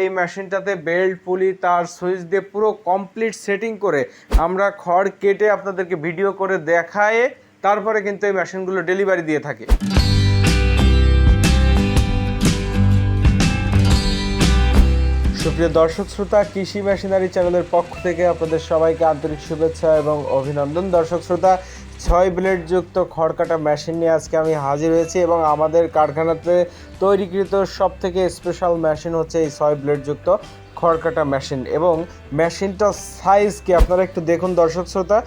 এই মেশিনটাতে বেল্ট, পুলি, তার, সুইচ দিয়ে পুরো কমপ্লিট সেটিং করে আমরা খড় কেটে আপনাদেরকে ভিডিও করে দেখায়ে তারপরে কিন্তু এই মেশিনগুলো ডেলিভারি দিয়ে থাকি। সুপ্রিয় দর্শক শ্রোতা, কৃষি মেশিনারি চ্যানেলের পক্ষ থেকে আপনাদের সবাইকে আন্তরিক শুভেচ্ছা এবং অভিনন্দন। দর্শক শ্রোতা ছয় ব্লেড যুক্ত খড়কাটা মেশিন নিয়ে আজকে আমি হাজির হয়েছি এবং আমাদের কারখানাতে তৈরিকৃত সব থেকে স্পেশাল মেশিন হচ্ছে এই ছয় ব্লেড যুক্ত খড়কাটা মেশিন এবং মেশিনটার সাইজ কি আপনারা একটু দেখুন দর্শক শ্রোতা।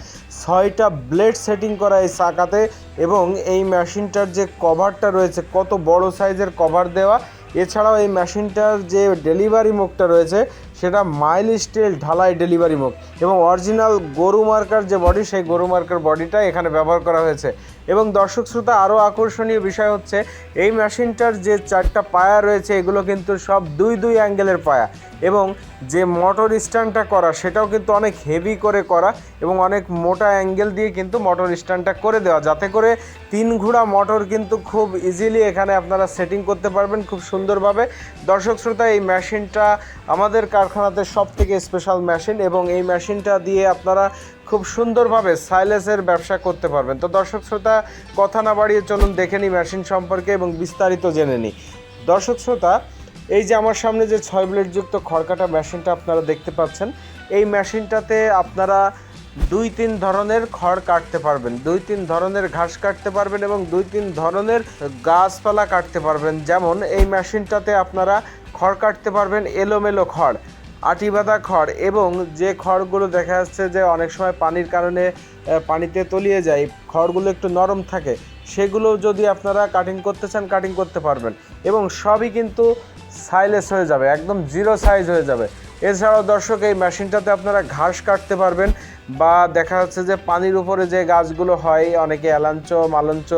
ছয়টা ব্লেড সেটিং করা এই চাকাতে এবং এই মেশিনটার যে কভারটা রয়েছে, কত বড় সাইজের কভার দেওয়া। এছাড়াও এই মেশিনটার যে ডেলিভারি মুখটা রয়েছে সেটা মাইল স্টিল ঢালাই ডেলিভারি মুখ। এবং অরিজিনাল গরু মার্কার যে বডি, সেই গরু মার্কার বডিটা এখানে ব্যবহার করা হয়েছে। এবং দর্শক শ্রোতা, আরও আকর্ষণীয় বিষয় হচ্ছে, এই মেশিনটার যে চারটা পায়া রয়েছে, এগুলো কিন্তু সব দুই দুই অ্যাঙ্গেলের পায়া। এবং যে মোটর স্ট্যান্ডটা করা, সেটাও কিন্তু অনেক হেভি করে করা এবং অনেক মোটা অ্যাঙ্গেল দিয়ে কিন্তু মোটর স্ট্যান্ডটা করে দেওয়া। যাতে করে তিন ঘোড়া মোটর কিন্তু খুব ইজিলি এখানে আপনারা সেটিং করতে পারবেন খুব সুন্দরভাবে। দর্শক শ্রোতা, এই মেশিনটা আমাদের কারখানাতে সব থেকে স্পেশাল মেশিন এবং এই মেশিনটা দিয়ে আপনারা খুব সুন্দরভাবে সাইলেসের ব্যবসা করতে পারবেন। তো দর্শক শ্রোতা, কথা না বাড়িয়ে চলুন দেখে নিই মেশিন সম্পর্কে এবং বিস্তারিত জেনে নিই। দর্শক শ্রোতা, এই যে আমার সামনে যে ছয় ব্লেড যুক্ত খড়কাটা মেশিনটা আপনারা দেখতে পাচ্ছেন, এই মেশিনটাতে আপনারা দুই তিন ধরনের খড় কাটতে পারবেন। দুই তিন ধরনের ঘাস কাটতে পারবেন এবং দুই তিন ধরনের গাছপালা কাটতে পারবেন। যেমন এই মেশিনটাতে আপনারা খড় কাটতে পারবেন এলোমেলো খড়। আটি বাঁধা খড় এবং যে খড়গুলো দেখা যাচ্ছে যে অনেক সময় পানির কারণে পানিতে তলিয়ে যায়, খড়গুলো একটু নরম থাকে, সেগুলো যদি আপনারা কাটিং করতে চান কাটিং করতে পারবেন এবং সবই কিন্তু সাইলেস হয়ে যাবে, একদম জিরো সাইজ হয়ে যাবে। এছাড়াও দর্শক, এই মেশিনটাতে আপনারা ঘাস কাটতে পারবেন বা দেখা যাচ্ছে যে পানির উপরে যে গাছগুলো হয়, অনেকে এলাঞ্চ, মালঞ্চ,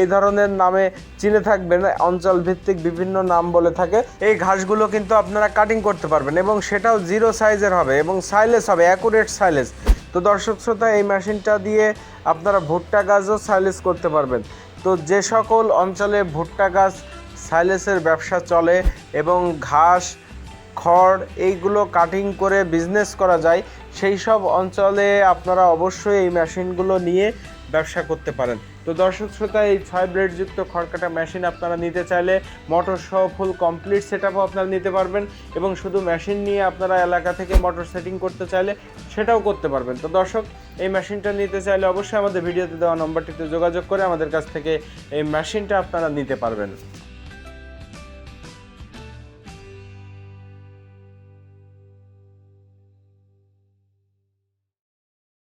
এই ধরনের নামে চিনে থাকবেন। অঞ্চল ভিত্তিক বিভিন্ন নাম বলে থাকে। এই ঘাসগুলো কিন্তু আপনারা কাটিং করতে পারবেন এবং সেটাও জিরো সাইজের হবে এবং সাইলেস হবে অ্যাকুরেট সাইলেস তো দর্শক শ্রোতা, এই মেশিনটা দিয়ে আপনারা ভুট্টা গাছও সাইলেস করতে পারবেন। তো যে সকল অঞ্চলে ভুট্টা গাছ সাইলেসের ব্যবসা চলে এবং ঘাস, খড় এইগুলো কাটিং করে বিজনেস করা যায় সেই সব অঞ্চলে আপনারা অবশ্যই এই মেশিনগুলো নিয়ে ব্যবসা করতে পারেন। তো দর্শক শ্রোতা, এই ছয় ব্লেডযুক্ত খড়কাটা মেশিন আপনারা নিতে চাইলে মোটর সহ ফুল কমপ্লিট সেট আপও আপনারা নিতে পারবেন এবং শুধু মেশিন নিয়ে আপনারা এলাকা থেকে মোটর সেটিং করতে চাইলে সেটাও করতে পারবেন। তো দর্শক, এই মেশিনটা নিতে চাইলে অবশ্যই আমাদের ভিডিওতে দেওয়া নম্বরটিতে যোগাযোগ করে আমাদের কাছ থেকে এই মেশিনটা আপনারা নিতে পারবেন।